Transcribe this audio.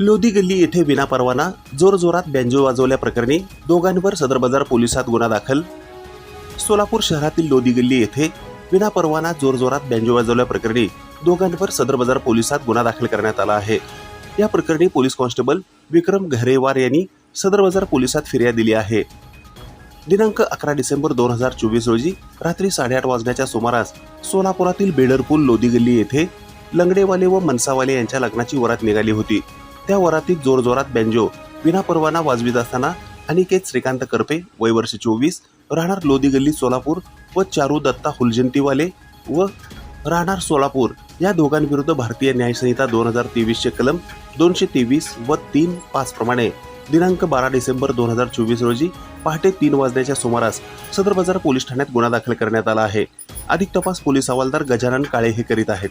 लोधी गल्ली येथे विनापरवाना जोरजोरात बँजो वाजवल्याप्रकरणी दोघांवर सदर बाजार पोलिसात गुन्हा दाखल. सोलापूर शहरातील लोधी गल्ली येथे विनापरवाना जोरजोरात बँजो वाजवल्याप्रकरणी दोघांवर सदर बाजार पोलिसात गुन्हा दाखल करण्यात आला आहे. या प्रकरणी पोलीस कॉन्स्टेबल विक्रम घरेवार यांनी सदर बाजार पोलिसात फिर्याद दिली आहे. दिनांक अकरा डिसेंबर दोन हजार चोवीस रोजी रात्री साडेआठ वाजण्याच्या सुमारास सोलापुरातील बेडरपूल लोधी गल्ली येथे लंगडेवाले व मनसावाले यांच्या लग्नाची वरात निघाली होती. त्या वरातीत जोरजोरात बँजो विनापरवाना वाजवित असताना अनिकेत श्रीकांत करपे वय वर्ष चोवीस राहणार लोधी गल्ली सोलापूर व चारू दत्ता हुलजंतीवाले व राहणार सोलापूर या दोघांविरुद्ध भारतीय न्यायसंहिता दोन हजार तेवीसचे कलम दोनशे तेवीस व तीन पाच प्रमाणे दिनांक बारा डिसेंबर दोन हजार चोवीस रोजी पहाटे तीन वाजण्याच्या सुमारास सदर बाजार पोलीस ठाण्यात गुन्हा दाखल करण्यात आला आहे. अधिक तपास पोलीस हवालदार गजानन काळे हे करीत आहेत.